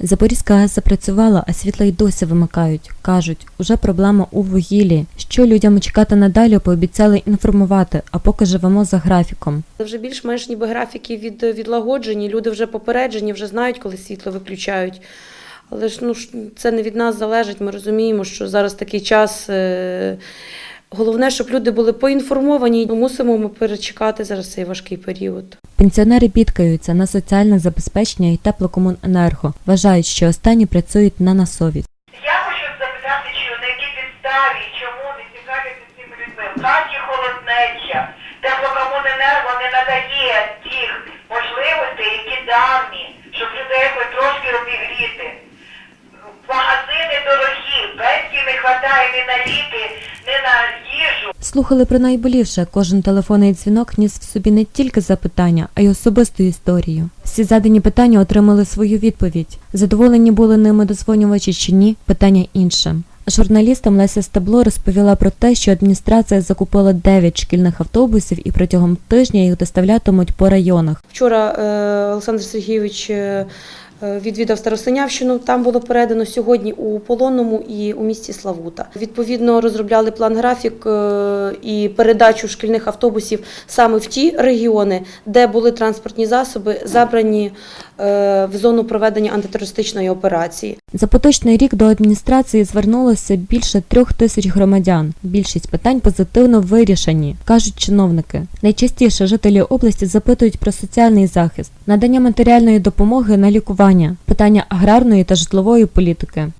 Запорізька ГЕС запрацювала, а світла й досі вимикають. Кажуть, уже проблема у вугіллі. Що людям чекати надалі, пообіцяли інформувати, а поки живемо за графіком. Вже більш-менш ніби графіки від, відлагоджені, люди вже попереджені, вже знають, коли світло виключають. Але ж ну, це не від нас залежить. Ми розуміємо, що зараз такий час. Е- головне, щоб люди були поінформовані. Мусимо ми перечекати зараз цей важкий період. Пенсіонери бідкаються на соціальне забезпечення і теплокомуненерго. Вважають, що останні працюють на насовість. Я хочу запитати, чи на якій підставі, чому не цікавляться цими людьми? В хаті холоднеча, теплокомуненерго не надає тих можливостей, які дані, щоб людей трошки обігріти. Магазини дорогі, пенсії не вистачає ні на ліки, ні на їжу. Слухали про найболівше. Кожен телефонний дзвінок ніс в собі не тільки запитання, а й особисту історію. Всі задані питання отримали свою відповідь. Задоволені були ними дозвонювачі чи ні? Питання інше. Журналістам Леся Стебло розповіла про те, що адміністрація закупила 9 шкільних автобусів і протягом тижня їх доставлятимуть по районах. Вчора е, Олександр Сергійович е, е, відвідав Старосинявщину. Там було передано сьогодні у Полонному і у місті Славута. Відповідно, розробляли план графік і передачу шкільних автобусів саме в ті регіони, де були транспортні засоби, забрані в зону проведення антитерористичної операції. За поточний рік до адміністрації звернулося більше трьох тисяч громадян. Більшість питань позитивно вирішені, кажуть чиновники. Найчастіше жителі області запитують про соціальний захист, надання матеріальної допомоги на лікування, питання аграрної та житлової політики.